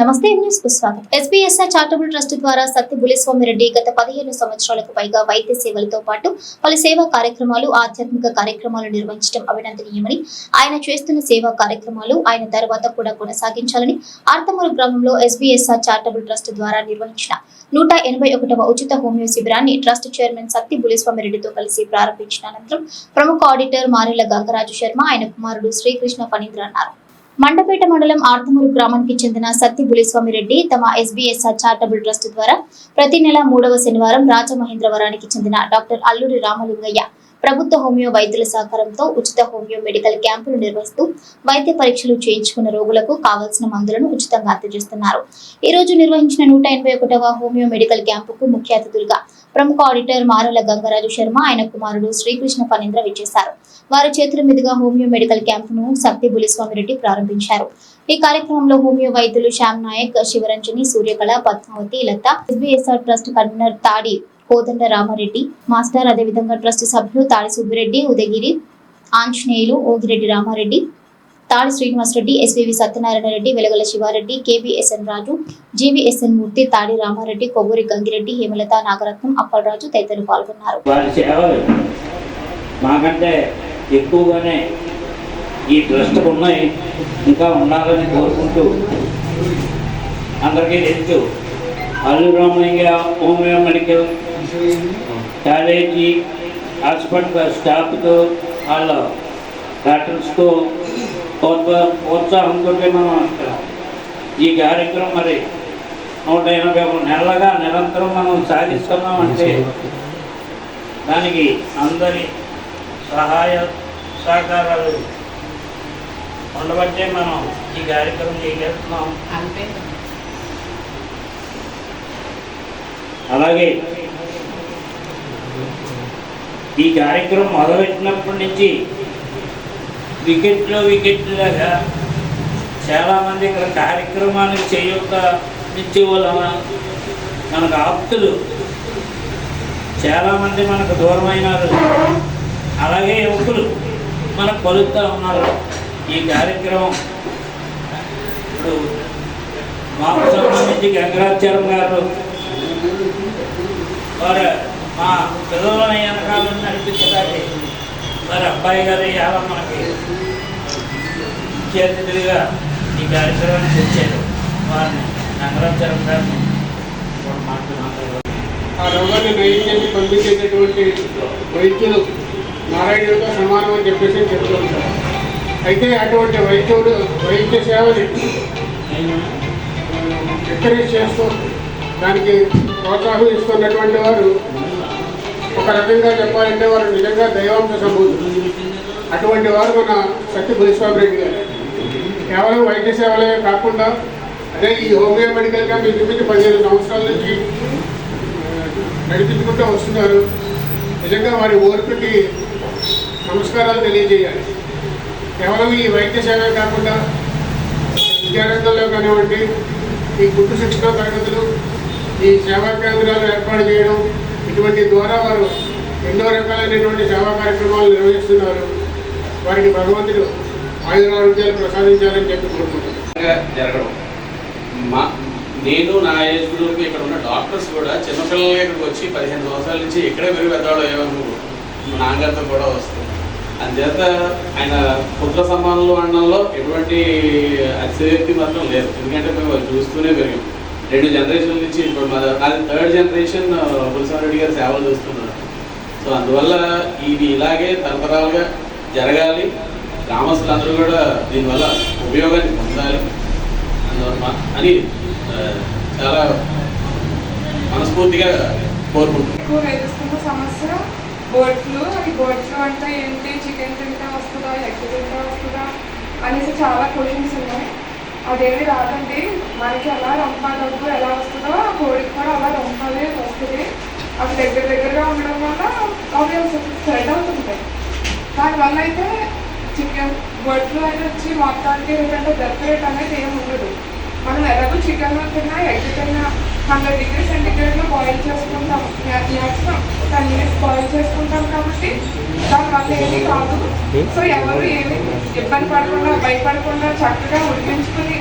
నమస్తే న్యూస్కు స్వాగతం. ఎస్బీఎస్ఆర్ చారిటబుల్ ట్రస్ట్ ద్వారా సత్య బులిస్వామి రెడ్డి గత పదిహేను సంవత్సరాలకు పైగా వైద్య సేవలతో పాటు పలు సేవా కార్యక్రమాలు ఆధ్యాత్మిక కార్యక్రమాలు నిర్వహించడం అభినందనీయమని ఆయన చేస్తున్న సేవా కార్యక్రమాలు ఆయన తర్వాత కూడా కొనసాగించాలని ఆర్తమూరు గ్రామంలో ఎస్బీఎస్ఆర్ చారిటబుల్ ట్రస్ట్ ద్వారా నిర్వహించిన నూట ఎనభై ఒకటవ ఉచిత హోమియో శిబిరాన్ని ట్రస్ట్ చైర్మన్ సత్తి బులిస్వామి రెడ్డితో కలిసి ప్రారంభించిన అనంతరం ప్రముఖ ఆడిటర్ మారెల గంగరాజు శర్మ ఆయన కుమారుడు శ్రీకృష్ణ ఫణీంద్ర అన్నారు. మండపేట మండలం ఆర్తమూరు గ్రామానికి చెందిన సత్తి బులిస్వామి రెడ్డి తమ ఎస్బీఎస్ఆర్ చారిటబుల్ ట్రస్ట్ ద్వారా ప్రతి నెల మూడవ శనివారం రాజమహేంద్రవరానికి చెందిన డాక్టర్ అల్లూరి రామలింగయ్య ప్రభుత్వ హోమియో వైద్యుల సహకారంతో ఉచిత హోమియో మెడికల్ క్యాంపులు నిర్వహిస్తూ వైద్య పరీక్షలు చేయించుకున్న రోగులకు కావాల్సిన మందులను ఉచితంగా అందజేస్తున్నారు. ఈ రోజు నిర్వహించిన నూట ఎనభై ఒకటవ హోమియో మెడికల్ క్యాంపుకు ముఖ్య అతిథులుగా ప్రముఖ ఆడిటర్ మారల గంగరాజు శర్మ ఆయన కుమారుడు శ్రీకృష్ణ ఫణీంద్ర విచ్చేశారు. వారి చేతుల మీదుగా హోమియో మెడికల్ క్యాంపును సత్తి బులిస్వామి రెడ్డి ప్రారంభించారు. ఈ కార్యక్రమంలో హోమియో వైద్యులు Shyam Nayak Sivaranjani Suryakala Padmavati Latha SBSR trust convener Tadi Kodanda Ramareddy master అదేవిధంగా ట్రస్ట్ సభ్యులు Tadi Subbireddy Udayagiri Anjaneyulu Ogireddy Ramareddy Tadi Srinivasareddy SVV Satyanarayana Reddy Velagala Sivareddy KBSN Raju GVSN Murthy Tadi Ramareddy Kovvuri Gangireddy Hemalatha Nagaratnam Appalaraju తదితరులు పాల్గొన్నారు. మాకంటే ఎక్కువగానే ఈ trust ఉన్నాయి. ఇంకా ఉండాలని కోరుకుంటూ అందరికీ తెలుసు. Allu Ramalinga Om medical college hospital స్టాఫ్తో వాళ్ళ డాక్టర్స్తో ప్రోత్సా ప్రోత్సాహంతో మనం ఈ కార్యక్రమం మరి నూట ఎనభై ఒక నెలలుగా నిరంతరం మనం సాధిస్తున్నామంటే దానికి అందరి సహాయ సహకారాలు ఉండబట్టే మనం ఈ కార్యక్రమం చేయగలుగుతున్నాం. అలాగే ఈ కార్యక్రమం మొదలెట్టినప్పటి నుంచి వికెట్లో వికెట్లాగా చాలామంది ఇక్కడ కార్యక్రమానికి చేయక నుంచి వలన మనకు ఆప్తులు చాలామంది మనకు దూరమైనారు. అలాగే యువకులు మనకు కలుగుతూ ఉన్నారు. ఈ కార్యక్రమం ఇప్పుడు మాకు సంబంధించి గంగరాచారం గారు వారు మా పిల్లలని వెనకాలను నడిపించడానికి. మరి అబ్బాయి గారు ఇవాళ మనకి ముఖ్య అతిథులుగా ఈ కార్యక్రమానికి వచ్చారు. వారిని గంగరాచారం గారిని ఒక మాట్లాడారు ఆ రోగాన్ని నయం పంపించేటటువంటి వైద్యులు నారాయణుడితో సమానం అని చెప్పేసి చెప్తూ ఉంటారు అయితే అటువంటి వైద్యుడు వైద్య సేవని ఎంకరేజ్ చేస్తూ దానికి ప్రోత్సాహం ఇస్తున్నటువంటి వారు ఒక రకంగా చెప్పాలంటే వారు నిజంగా దైవాంశ సంబూతులు అటువంటి వారు మన సత్య భూస్వామి రెడ్డి గారు. కేవలం వైద్య సేవలే కాకుండా అదే ఈ హోమియో మెడికల్గా క్యాంప్ ఇంచుమించు పదిహేను సంవత్సరాల నుంచి నడిపించుకుంటూ వస్తున్నారు. నిజంగా వారి ఓర్పుకి నమస్కారాలు తెలియజేయాలి. కేవలం ఈ వైద్య సేవే కాకుండా విద్యారంగంలో కానివ్వండి ఈ గుట్టు శిక్షణ తరగతులు ఈ సేవా కేంద్రాలు ఏర్పాటు చేయడం ఇటువంటి ద్వారా వారు ఎన్నో రకాలైనటువంటి సేవా కార్యక్రమాలు నిర్వహిస్తున్నారు. వారికి భగవంతుడు ఆయురారోగ్యాలు ప్రసాదించాలని చెప్పి కోరుకుంటున్నాను. జరగడం. మా నేను నా ఏజ్ గ్రూప్కి ఇక్కడ ఉన్న డాక్టర్స్ కూడా చిన్నపిల్లలు ఇక్కడికి వచ్చి పదిహేను సంవత్సరాల నుంచి ఇక్కడే పెరిగి పెద్దవాళ్ళు ఏమను మా నాన్నగారితో కూడా వస్తుంది అందుచేత ఆయన పుత్ర సమానులు అనడంలో ఎటువంటి అతిశక్తి మాత్రం లేదు. ఎందుకంటే మేము చూస్తూనే పెరిగాం. రెండు జనరేషన్ల నుంచి ఇప్పుడు మా నాది థర్డ్ జనరేషన్ రెడ్డి గారు సేవలు చేస్తున్నారు. సో అందువల్ల ఇది ఇలాగే తరతరాలుగా జరగాలి. గ్రామస్తులందరూ కూడా దీనివల్ల ఉపయోగాన్ని పొందాలి. అందువల్ల అని చాలా మనస్ఫూర్తిగా కోరుకుంటున్నాను. సమస్య బర్డ్ ఫ్లూ అది బర్డ్ ఫ్లూ అంటే ఏంటి చికెన్ వస్తుందా ఎగ్ వస్తుందా అనేసి చాలా క్వశ్చన్స్ ఉన్నాయి. అదేమి రాదండి. మనకి ఎలా రంప దగ్గు ఎలా వస్తుందో కోడికి కూడా అలా రంపాలి వస్తుంది. అవి దగ్గర దగ్గరగా ఉండడం వల్ల అవి స్ప్రెడ్ అవుతుంటాయి. దానివల్ల అయితే చికెన్ బర్డ్ ఫ్లూ అయితే వచ్చి మొత్తానికి ఏంటంటే డెత్ రేట్ అనేది ఏమి ఉండదు. మనం ఎలాగో చికెన్ తిన్నా ఎగ్ తిన్నా హండ్రెడ్ డిగ్రీ సెంటిగ్రేడ్లో బాయిల్ చేసుకుంటాం. మ్యాక్సిమం టెన్ మినిట్స్ బాయిల్ చేసుకుంటాం కాబట్టి దానివల్ల ఏమీ కాదు. సో ఎవరు ఏమి ఇబ్బంది పడకుండా భయపడకుండా చక్కగా ఉడికించుకుని